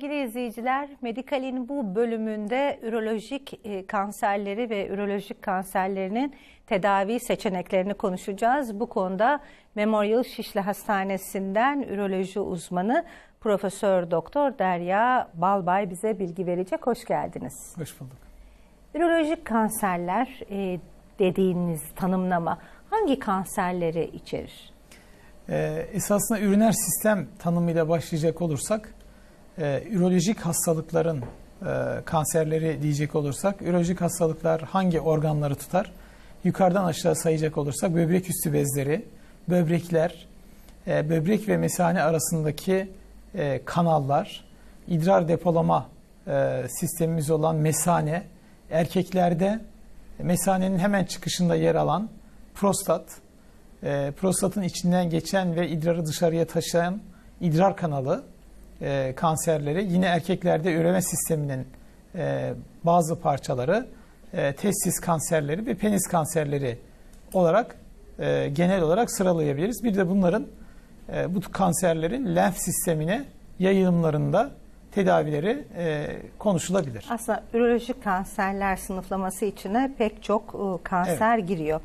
Sevgili izleyiciler, Medikal'in bu bölümünde ürolojik e, kanserleri ve ürolojik kanserlerinin tedavi seçeneklerini konuşacağız. Bu konuda Memorial Şişli Hastanesi'nden üroloji uzmanı Profesör Doktor Derya Balbay bize bilgi verecek. Hoş geldiniz. Hoş bulduk. Ürolojik kanserler e, dediğiniz tanımlama hangi kanserleri içerir? Ee, esasında üriner sistem tanımıyla başlayacak olursak, e, ürolojik hastalıkların e, kanserleri diyecek olursak, ürolojik hastalıklar hangi organları tutar? Yukarıdan aşağı sayacak olursak böbrek üstü bezleri, böbrekler, e, böbrek ve mesane arasındaki e, kanallar, idrar depolama e, sistemimiz olan mesane, erkeklerde mesanenin hemen çıkışında yer alan prostat, e, prostatın içinden geçen ve idrarı dışarıya taşıyan idrar kanalı e, kanserleri, yine erkeklerde üreme sisteminin e, bazı parçaları, e, testis kanserleri ve penis kanserleri olarak e, genel olarak sıralayabiliriz. Bir de bunların e, bu kanserlerin lenf sistemine yayılımlarında tedavileri e, konuşulabilir. Aslında ürolojik kanserler sınıflaması içine pek çok e, kanser giriyor.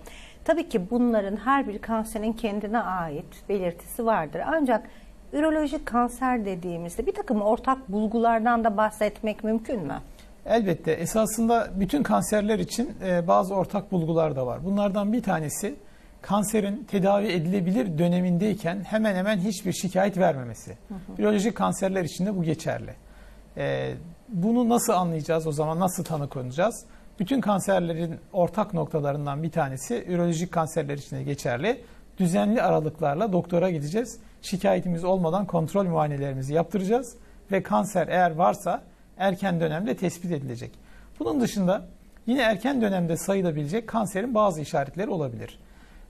Tabii ki bunların her bir kanserin kendine ait belirtisi vardır. Ancak ürolojik kanser dediğimizde bir takım ortak bulgulardan da bahsetmek mümkün mü? Elbette esasında bütün kanserler için e, bazı ortak bulgular da var. Bunlardan bir tanesi kanserin tedavi edilebilir dönemindeyken hemen hemen hiçbir şikayet vermemesi. Biyolojik kanserler için de bu geçerli. E, bunu nasıl anlayacağız o zaman nasıl tanı konacağız? Bütün kanserlerin ortak noktalarından bir tanesi ürolojik kanserler için de geçerli. Düzenli aralıklarla doktora gideceğiz. Şikayetimiz olmadan kontrol muayenelerimizi yaptıracağız ve kanser eğer varsa erken dönemde tespit edilecek. Bunun dışında yine erken dönemde sayılabilecek kanserin bazı işaretleri olabilir.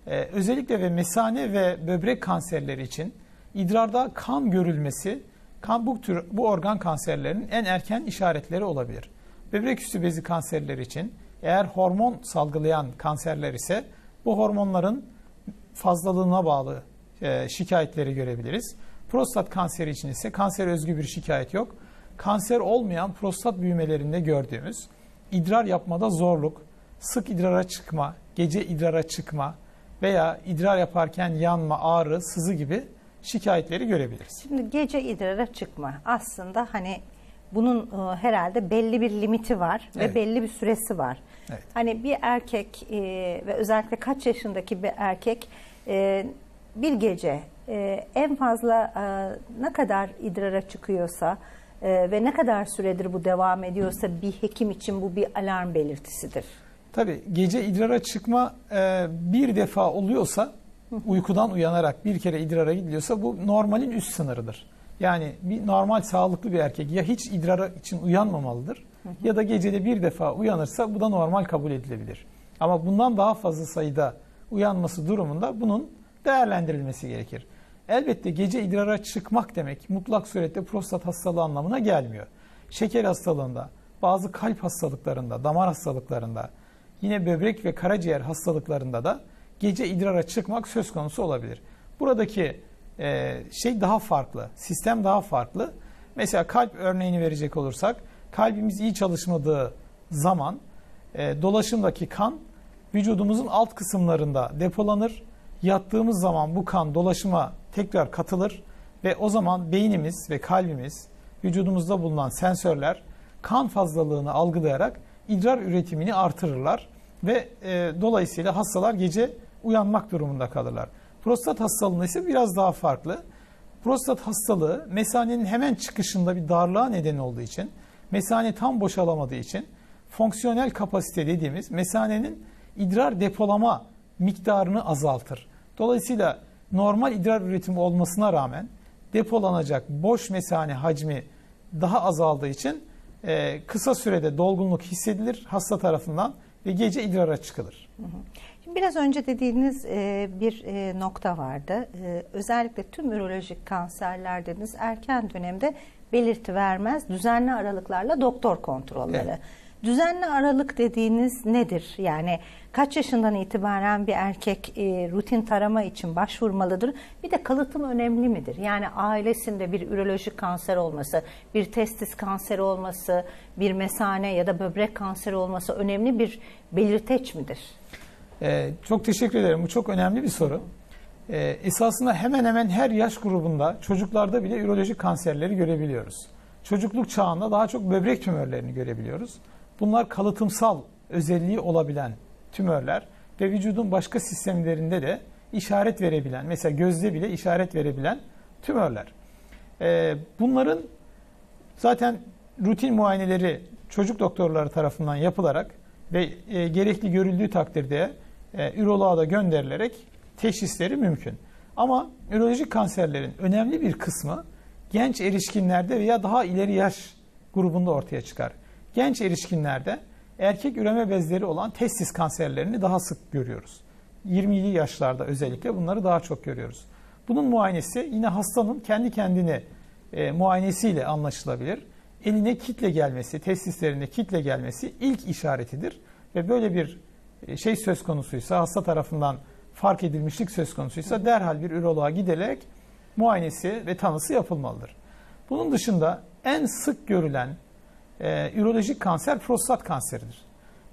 Ee, özellikle ve mesane ve böbrek kanserleri için idrarda kan görülmesi kan bu tür bu organ kanserlerinin en erken işaretleri olabilir. Böbrek üstü bezi kanserleri için eğer hormon salgılayan kanserler ise bu hormonların fazlalığına bağlı şikayetleri görebiliriz. Prostat kanseri için ise kanser özgü bir şikayet yok. Kanser olmayan prostat büyümelerinde gördüğümüz idrar yapmada zorluk, sık idrara çıkma, gece idrara çıkma veya idrar yaparken yanma, ağrı, sızı gibi şikayetleri görebiliriz. Şimdi gece idrara çıkma aslında hani bunun e, herhalde belli bir limiti var ve Evet. belli bir süresi var. Evet. Hani bir erkek e, ve özellikle kaç yaşındaki bir erkek e, bir gece e, en fazla e, ne kadar idrara çıkıyorsa e, ve ne kadar süredir bu devam ediyorsa bir hekim için bu bir alarm belirtisidir. Tabii gece idrara çıkma e, bir defa oluyorsa uykudan uyanarak bir kere idrara gidiliyorsa bu normalin üst sınırıdır. Yani bir normal sağlıklı bir erkek ya hiç idrara için uyanmamalıdır ya da gecede bir defa uyanırsa bu da normal kabul edilebilir. Ama bundan daha fazla sayıda uyanması durumunda bunun değerlendirilmesi gerekir. Elbette gece idrara çıkmak demek mutlak surette prostat hastalığı anlamına gelmiyor. Şeker hastalığında, bazı kalp hastalıklarında, damar hastalıklarında, yine böbrek ve karaciğer hastalıklarında da gece idrara çıkmak söz konusu olabilir. Buradaki e, şey daha farklı, sistem daha farklı. Mesela kalp örneğini verecek olursak, kalbimiz iyi çalışmadığı zaman e, dolaşımdaki kan vücudumuzun alt kısımlarında depolanır. Yattığımız zaman bu kan dolaşıma tekrar katılır ve o zaman beynimiz ve kalbimiz vücudumuzda bulunan sensörler kan fazlalığını algılayarak idrar üretimini artırırlar ve e, dolayısıyla hastalar gece uyanmak durumunda kalırlar. Prostat hastalığı ise biraz daha farklı. Prostat hastalığı mesanenin hemen çıkışında bir darlığa neden olduğu için, mesane tam boşalamadığı için fonksiyonel kapasite dediğimiz mesanenin idrar depolama miktarını azaltır. Dolayısıyla normal idrar üretimi olmasına rağmen depolanacak boş mesane hacmi daha azaldığı için e, kısa sürede dolgunluk hissedilir hasta tarafından ve gece idrara çıkılır. Şimdi biraz önce dediğiniz e, bir e, nokta vardı. E, özellikle tüm ürolojik kanserler dediniz erken dönemde belirti vermez düzenli aralıklarla doktor kontrolleri. Evet. Düzenli aralık dediğiniz nedir? Yani kaç yaşından itibaren bir erkek e, rutin tarama için başvurmalıdır? Bir de kalıtım önemli midir? Yani ailesinde bir ürolojik kanser olması, bir testis kanseri olması, bir mesane ya da böbrek kanseri olması önemli bir belirteç midir? Ee, çok teşekkür ederim. Bu çok önemli bir soru. Ee, esasında hemen hemen her yaş grubunda çocuklarda bile ürolojik kanserleri görebiliyoruz. Çocukluk çağında daha çok böbrek tümörlerini görebiliyoruz. Bunlar kalıtımsal özelliği olabilen tümörler ve vücudun başka sistemlerinde de işaret verebilen, mesela gözde bile işaret verebilen tümörler. Ee, bunların zaten rutin muayeneleri çocuk doktorları tarafından yapılarak ve e, gerekli görüldüğü takdirde e, üroloğa da gönderilerek teşhisleri mümkün. Ama ürolojik kanserlerin önemli bir kısmı genç erişkinlerde veya daha ileri yaş grubunda ortaya çıkar. Genç erişkinlerde erkek üreme bezleri olan testis kanserlerini daha sık görüyoruz. 20'li yaşlarda özellikle bunları daha çok görüyoruz. Bunun muayenesi yine hastanın kendi kendine e, muayenesiyle anlaşılabilir. Eline kitle gelmesi, testislerinde kitle gelmesi ilk işaretidir. Ve böyle bir e, şey söz konusuysa, hasta tarafından fark edilmişlik söz konusuysa derhal bir üroloğa giderek muayenesi ve tanısı yapılmalıdır. Bunun dışında en sık görülen e, ürolojik kanser prostat kanseridir.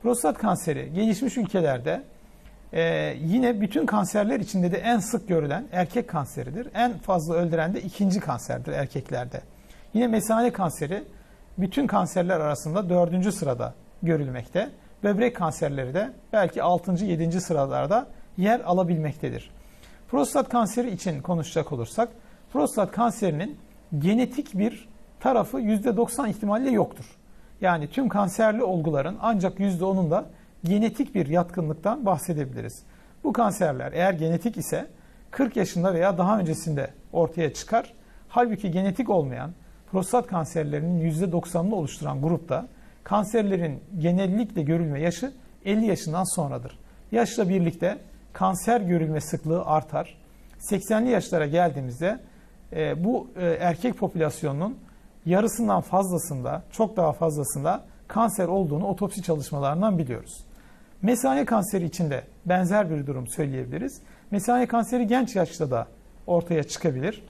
Prostat kanseri gelişmiş ülkelerde e, yine bütün kanserler içinde de en sık görülen erkek kanseridir. En fazla öldüren de ikinci kanserdir erkeklerde. Yine mesane kanseri bütün kanserler arasında dördüncü sırada görülmekte. Böbrek kanserleri de belki altıncı, yedinci sıralarda yer alabilmektedir. Prostat kanseri için konuşacak olursak, prostat kanserinin genetik bir tarafı %90 ihtimalle yoktur. Yani tüm kanserli olguların ancak %10'unda genetik bir yatkınlıktan bahsedebiliriz. Bu kanserler eğer genetik ise 40 yaşında veya daha öncesinde ortaya çıkar. Halbuki genetik olmayan prostat kanserlerinin %90'ını oluşturan grupta kanserlerin genellikle görülme yaşı 50 yaşından sonradır. Yaşla birlikte kanser görülme sıklığı artar. 80'li yaşlara geldiğimizde e, bu e, erkek popülasyonunun yarısından fazlasında, çok daha fazlasında kanser olduğunu otopsi çalışmalarından biliyoruz. Mesane kanseri için de benzer bir durum söyleyebiliriz. Mesane kanseri genç yaşta da ortaya çıkabilir.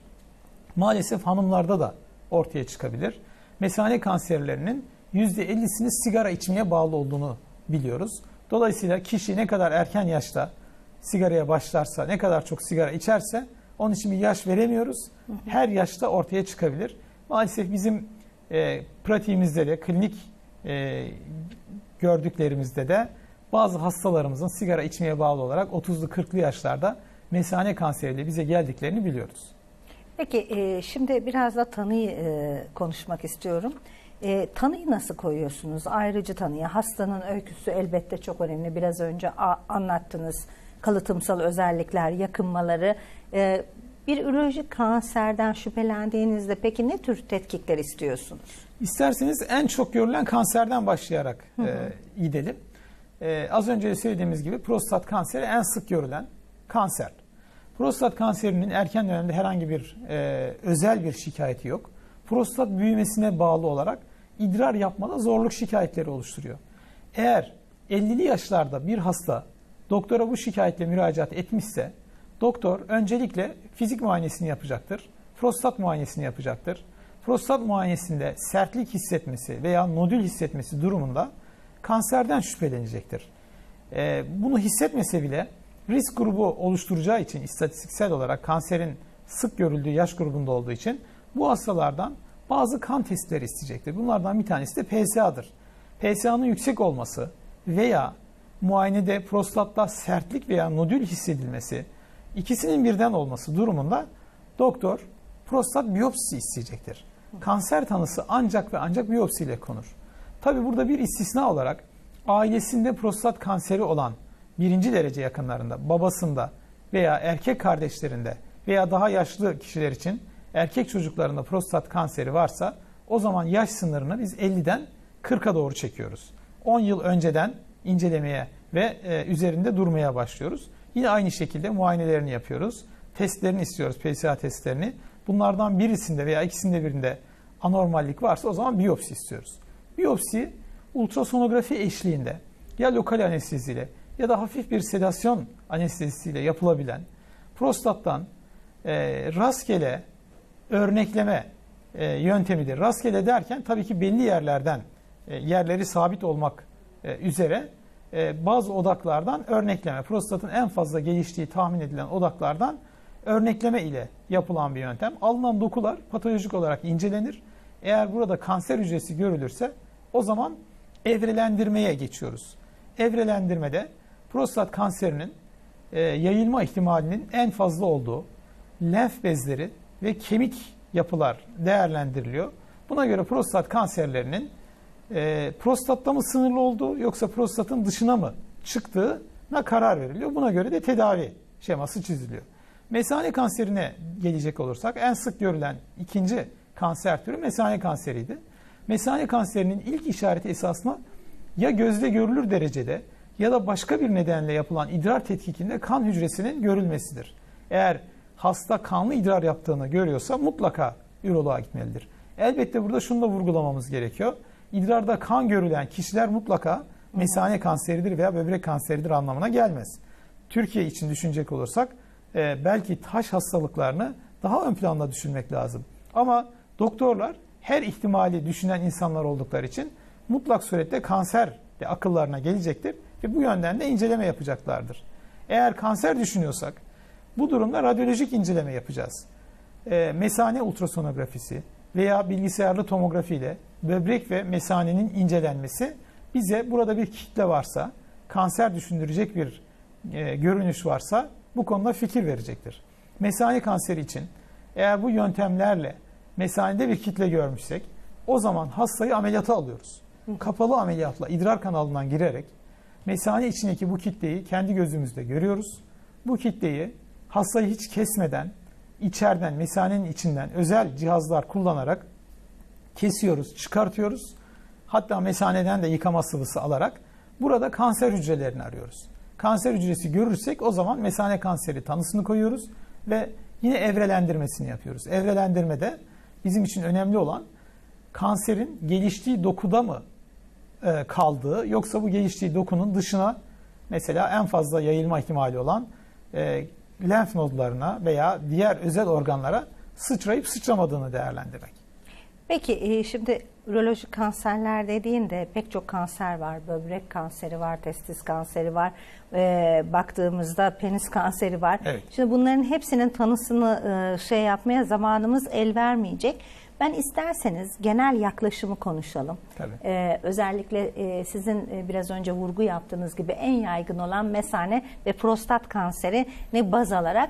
Maalesef hanımlarda da ortaya çıkabilir. Mesane kanserlerinin %50'sini sigara içmeye bağlı olduğunu biliyoruz. Dolayısıyla kişi ne kadar erken yaşta sigaraya başlarsa, ne kadar çok sigara içerse onun için bir yaş veremiyoruz. Her yaşta ortaya çıkabilir. Maalesef bizim e, pratiğimizde de, klinik e, gördüklerimizde de bazı hastalarımızın sigara içmeye bağlı olarak 30'lu 40'lı yaşlarda mesane kanseriyle bize geldiklerini biliyoruz. Peki e, şimdi biraz da tanıyı e, konuşmak istiyorum. E, tanıyı nasıl koyuyorsunuz? Ayrıcı tanıyı. Hastanın öyküsü elbette çok önemli. Biraz önce a, anlattınız. Kalıtımsal özellikler, yakınmaları. E, bir ürolojik kanserden şüphelendiğinizde peki ne tür tetkikler istiyorsunuz? İsterseniz en çok görülen kanserden başlayarak e, gidelim. E, az önce söylediğimiz gibi prostat kanseri en sık görülen kanser. Prostat kanserinin erken dönemde herhangi bir e, özel bir şikayeti yok. Prostat büyümesine bağlı olarak idrar yapmada zorluk şikayetleri oluşturuyor. Eğer 50'li yaşlarda bir hasta doktora bu şikayetle müracaat etmişse doktor öncelikle fizik muayenesini yapacaktır. Prostat muayenesini yapacaktır. Prostat muayenesinde sertlik hissetmesi veya nodül hissetmesi durumunda kanserden şüphelenecektir. Ee, bunu hissetmese bile risk grubu oluşturacağı için istatistiksel olarak kanserin sık görüldüğü yaş grubunda olduğu için bu hastalardan bazı kan testleri isteyecektir. Bunlardan bir tanesi de PSA'dır. PSA'nın yüksek olması veya muayenede prostatta sertlik veya nodül hissedilmesi, ikisinin birden olması durumunda doktor prostat biyopsisi isteyecektir. Kanser tanısı ancak ve ancak biyopsiyle konur. Tabi burada bir istisna olarak ailesinde prostat kanseri olan birinci derece yakınlarında, babasında veya erkek kardeşlerinde veya daha yaşlı kişiler için erkek çocuklarında prostat kanseri varsa o zaman yaş sınırını biz 50'den 40'a doğru çekiyoruz. 10 yıl önceden incelemeye ve e, üzerinde durmaya başlıyoruz. Yine aynı şekilde muayenelerini yapıyoruz. Testlerini istiyoruz, PSA testlerini. Bunlardan birisinde veya ikisinde birinde anormallik varsa o zaman biyopsi istiyoruz. Biyopsi ultrasonografi eşliğinde ya lokal anesteziyle ya da hafif bir sedasyon anestezisiyle yapılabilen prostattan e, rastgele örnekleme e, yöntemidir. Rastgele derken tabii ki belli yerlerden e, yerleri sabit olmak e, üzere e, bazı odaklardan örnekleme, prostatın en fazla geliştiği tahmin edilen odaklardan örnekleme ile yapılan bir yöntem. Alınan dokular patolojik olarak incelenir. Eğer burada kanser hücresi görülürse o zaman evrelendirmeye geçiyoruz. Evrelendirmede prostat kanserinin e, yayılma ihtimalinin en fazla olduğu lenf bezleri ve kemik yapılar değerlendiriliyor. Buna göre prostat kanserlerinin e, prostatta mı sınırlı olduğu yoksa prostatın dışına mı çıktığına karar veriliyor. Buna göre de tedavi şeması çiziliyor. Mesane kanserine gelecek olursak en sık görülen ikinci kanser türü mesane kanseriydi. Mesane kanserinin ilk işareti esasında ya gözle görülür derecede ya da başka bir nedenle yapılan idrar tetkikinde kan hücresinin görülmesidir. Eğer hasta kanlı idrar yaptığını görüyorsa mutlaka üroloğa gitmelidir. Elbette burada şunu da vurgulamamız gerekiyor. İdrarda kan görülen kişiler mutlaka mesane kanseridir veya böbrek kanseridir anlamına gelmez. Türkiye için düşünecek olursak e, belki taş hastalıklarını daha ön planda düşünmek lazım. Ama doktorlar her ihtimali düşünen insanlar oldukları için mutlak surette kanser de akıllarına gelecektir ve bu yönden de inceleme yapacaklardır. Eğer kanser düşünüyorsak bu durumda radyolojik inceleme yapacağız. E, mesane ultrasonografisi veya bilgisayarlı tomografi ile böbrek ve mesanenin incelenmesi bize burada bir kitle varsa, kanser düşündürecek bir e, görünüş varsa bu konuda fikir verecektir. Mesane kanseri için eğer bu yöntemlerle mesanede bir kitle görmüşsek o zaman hastayı ameliyata alıyoruz. Kapalı ameliyatla idrar kanalından girerek mesane içindeki bu kitleyi kendi gözümüzde görüyoruz. Bu kitleyi hastayı hiç kesmeden içeriden mesanenin içinden özel cihazlar kullanarak kesiyoruz, çıkartıyoruz. Hatta mesaneden de yıkama sıvısı alarak burada kanser hücrelerini arıyoruz. Kanser hücresi görürsek o zaman mesane kanseri tanısını koyuyoruz ve yine evrelendirmesini yapıyoruz. Evrelendirmede bizim için önemli olan kanserin geliştiği dokuda mı e, kaldığı yoksa bu geliştiği dokunun dışına mesela en fazla yayılma ihtimali olan e, lenf nodlarına veya diğer özel organlara sıçrayıp sıçramadığını değerlendirmek. Peki e, şimdi ürolojik kanserler dediğinde pek çok kanser var. Böbrek kanseri var, testis kanseri var. E, baktığımızda penis kanseri var. Evet. Şimdi bunların hepsinin tanısını e, şey yapmaya zamanımız el vermeyecek. Ben isterseniz genel yaklaşımı konuşalım. Tabii. Ee, özellikle e, sizin e, biraz önce vurgu yaptığınız gibi en yaygın olan mesane ve prostat kanseri ne baz alarak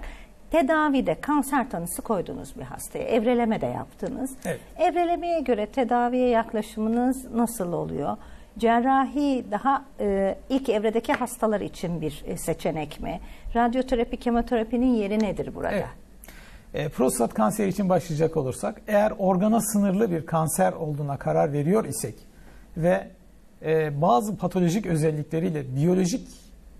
tedavide kanser tanısı koyduğunuz bir hastaya. Evreleme de yaptınız. Evet. Evrelemeye göre tedaviye yaklaşımınız nasıl oluyor? Cerrahi daha e, ilk evredeki hastalar için bir e, seçenek mi? Radyoterapi, kemoterapinin yeri nedir burada? Evet. E, prostat kanseri için başlayacak olursak, eğer organa sınırlı bir kanser olduğuna karar veriyor isek ve e, bazı patolojik özellikleriyle biyolojik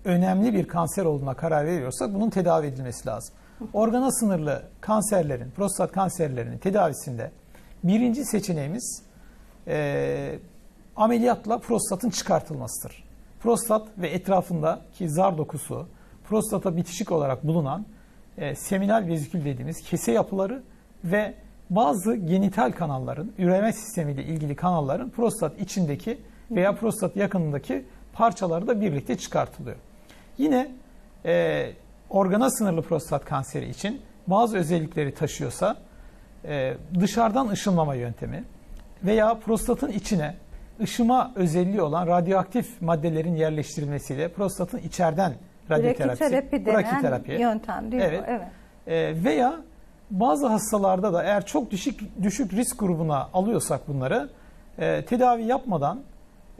önemli bir kanser olduğuna karar veriyorsak bunun tedavi edilmesi lazım. Organa sınırlı kanserlerin, prostat kanserlerinin tedavisinde birinci seçeneğimiz e, ameliyatla prostatın çıkartılmasıdır. Prostat ve etrafındaki zar dokusu, prostata bitişik olarak bulunan e, seminal vezikül dediğimiz kese yapıları ve bazı genital kanalların, üreme sistemiyle ilgili kanalların prostat içindeki veya prostat yakınındaki parçaları da birlikte çıkartılıyor. Yine e, organa sınırlı prostat kanseri için bazı özellikleri taşıyorsa e, dışarıdan ışınlama yöntemi veya prostatın içine ışıma özelliği olan radyoaktif maddelerin yerleştirilmesiyle prostatın içeriden radyoterapisi, Brakiterapi denen brakiterapi. yöntem değil Evet. mi? Evet. E, veya bazı hastalarda da eğer çok düşük düşük risk grubuna alıyorsak bunları e, tedavi yapmadan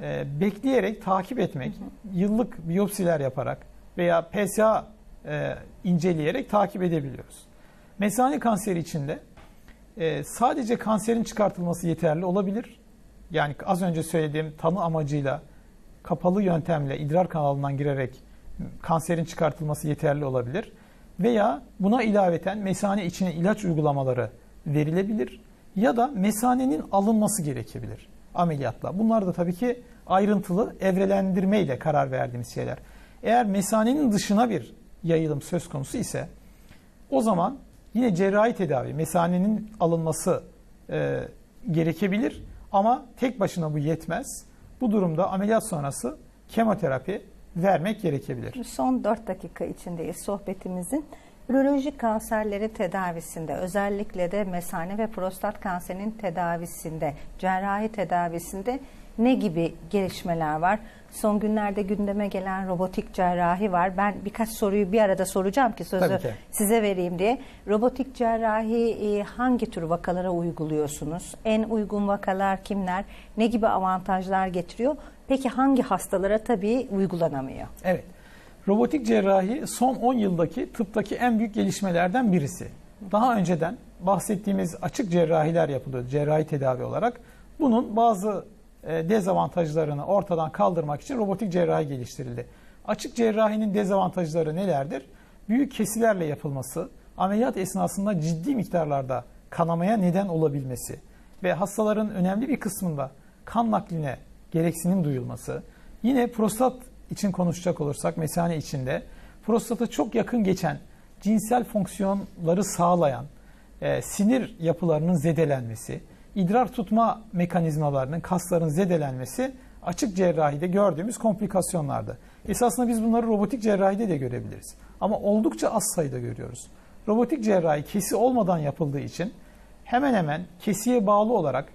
e, bekleyerek takip etmek, yıllık biyopsiler yaparak veya PSA e, inceleyerek takip edebiliyoruz. Mesane kanseri içinde e, sadece kanserin çıkartılması yeterli olabilir. Yani az önce söylediğim tanı amacıyla kapalı yöntemle idrar kanalından girerek kanserin çıkartılması yeterli olabilir. Veya buna ilaveten mesane içine ilaç uygulamaları verilebilir ya da mesanenin alınması gerekebilir. ameliyatla. Bunlar da tabii ki ayrıntılı evrelendirmeyle karar verdiğimiz şeyler. Eğer mesanenin dışına bir yayılım söz konusu ise o zaman yine cerrahi tedavi, mesanenin alınması e, gerekebilir ama tek başına bu yetmez. Bu durumda ameliyat sonrası kemoterapi vermek gerekebilir. Son 4 dakika içindeyiz sohbetimizin. Ürolojik kanserlerin tedavisinde özellikle de mesane ve prostat kanserinin tedavisinde, cerrahi tedavisinde ne gibi gelişmeler var? Son günlerde gündeme gelen robotik cerrahi var. Ben birkaç soruyu bir arada soracağım ki sözü ki. size vereyim diye. Robotik cerrahi e, hangi tür vakalara uyguluyorsunuz? En uygun vakalar kimler? Ne gibi avantajlar getiriyor? Peki hangi hastalara tabii uygulanamıyor? Evet. Robotik cerrahi son 10 yıldaki tıptaki en büyük gelişmelerden birisi. Daha önceden bahsettiğimiz açık cerrahiler yapılıyordu cerrahi tedavi olarak. Bunun bazı e, dezavantajlarını ortadan kaldırmak için robotik cerrahi geliştirildi. Açık cerrahinin dezavantajları nelerdir? Büyük kesilerle yapılması, ameliyat esnasında ciddi miktarlarda kanamaya neden olabilmesi ve hastaların önemli bir kısmında kan nakline gereksinim duyulması, yine prostat için konuşacak olursak mesane içinde prostata çok yakın geçen cinsel fonksiyonları sağlayan e, sinir yapılarının zedelenmesi, idrar tutma mekanizmalarının, kasların zedelenmesi açık cerrahide gördüğümüz komplikasyonlardı. Esasında biz bunları robotik cerrahide de görebiliriz. Ama oldukça az sayıda görüyoruz. Robotik cerrahi kesi olmadan yapıldığı için hemen hemen kesiye bağlı olarak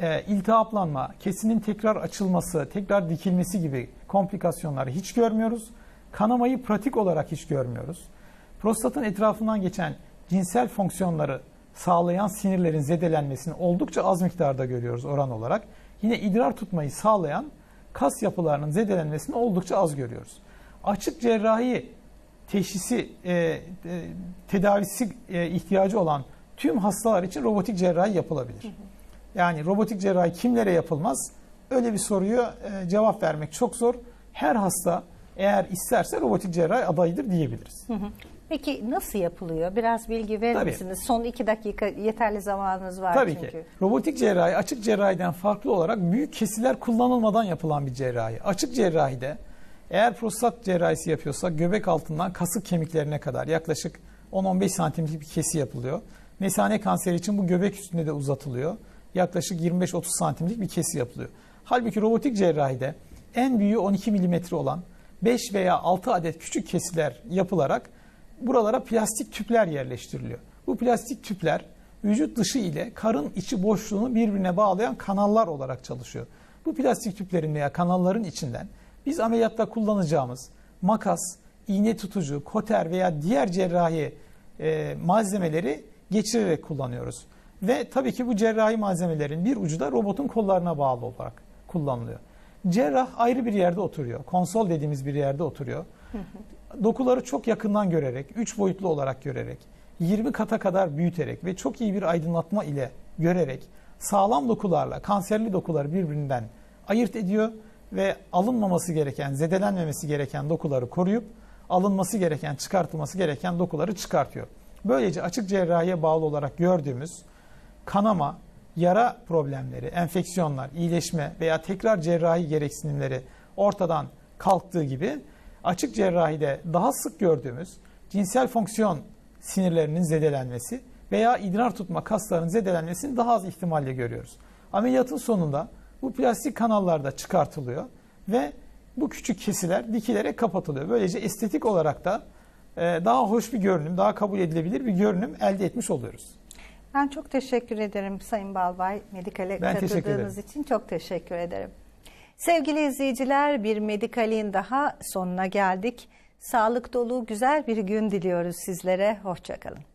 e, iltihaplanma, kesinin tekrar açılması, tekrar dikilmesi gibi komplikasyonları hiç görmüyoruz. Kanamayı pratik olarak hiç görmüyoruz. Prostatın etrafından geçen cinsel fonksiyonları sağlayan sinirlerin zedelenmesini oldukça az miktarda görüyoruz oran olarak. Yine idrar tutmayı sağlayan kas yapılarının zedelenmesini oldukça az görüyoruz. Açık cerrahi teşhisi, e, e, tedavisi e, ihtiyacı olan tüm hastalar için robotik cerrahi yapılabilir. Yani robotik cerrahi kimlere yapılmaz? Öyle bir soruyu e, cevap vermek çok zor. Her hasta eğer isterse robotik cerrahi adayıdır diyebiliriz. Peki nasıl yapılıyor? Biraz bilgi verir Tabii. misiniz? Son iki dakika yeterli zamanınız var Tabii çünkü. ki. Robotik cerrahi açık cerrahiden farklı olarak büyük kesiler kullanılmadan yapılan bir cerrahi. Açık cerrahide eğer prostat cerrahisi yapıyorsak göbek altından kasık kemiklerine kadar yaklaşık 10-15 santimlik bir kesi yapılıyor. Mesane kanseri için bu göbek üstünde de uzatılıyor. Yaklaşık 25-30 santimlik bir kesi yapılıyor. Halbuki robotik cerrahide en büyüğü 12 milimetre olan 5 veya 6 adet küçük kesiler yapılarak buralara plastik tüpler yerleştiriliyor. Bu plastik tüpler vücut dışı ile karın içi boşluğunu birbirine bağlayan kanallar olarak çalışıyor. Bu plastik tüplerin veya kanalların içinden biz ameliyatta kullanacağımız makas, iğne tutucu, koter veya diğer cerrahi e, malzemeleri geçirerek kullanıyoruz. Ve tabii ki bu cerrahi malzemelerin bir ucu da robotun kollarına bağlı olarak kullanılıyor. Cerrah ayrı bir yerde oturuyor. Konsol dediğimiz bir yerde oturuyor. Dokuları çok yakından görerek, üç boyutlu olarak görerek, 20 kata kadar büyüterek ve çok iyi bir aydınlatma ile görerek sağlam dokularla kanserli dokuları birbirinden ayırt ediyor ve alınmaması gereken, zedelenmemesi gereken dokuları koruyup alınması gereken, çıkartılması gereken dokuları çıkartıyor. Böylece açık cerrahiye bağlı olarak gördüğümüz kanama, yara problemleri, enfeksiyonlar, iyileşme veya tekrar cerrahi gereksinimleri ortadan kalktığı gibi açık cerrahide daha sık gördüğümüz cinsel fonksiyon sinirlerinin zedelenmesi veya idrar tutma kaslarının zedelenmesini daha az ihtimalle görüyoruz. Ameliyatın sonunda bu plastik kanallar da çıkartılıyor ve bu küçük kesiler dikilerek kapatılıyor. Böylece estetik olarak da e, daha hoş bir görünüm, daha kabul edilebilir bir görünüm elde etmiş oluyoruz. Ben çok teşekkür ederim Sayın Balbay. Medikale Ben katıldığınız için çok teşekkür ederim. Sevgili izleyiciler bir Medikal'in daha sonuna geldik. Sağlık dolu güzel bir gün diliyoruz sizlere. Hoşçakalın.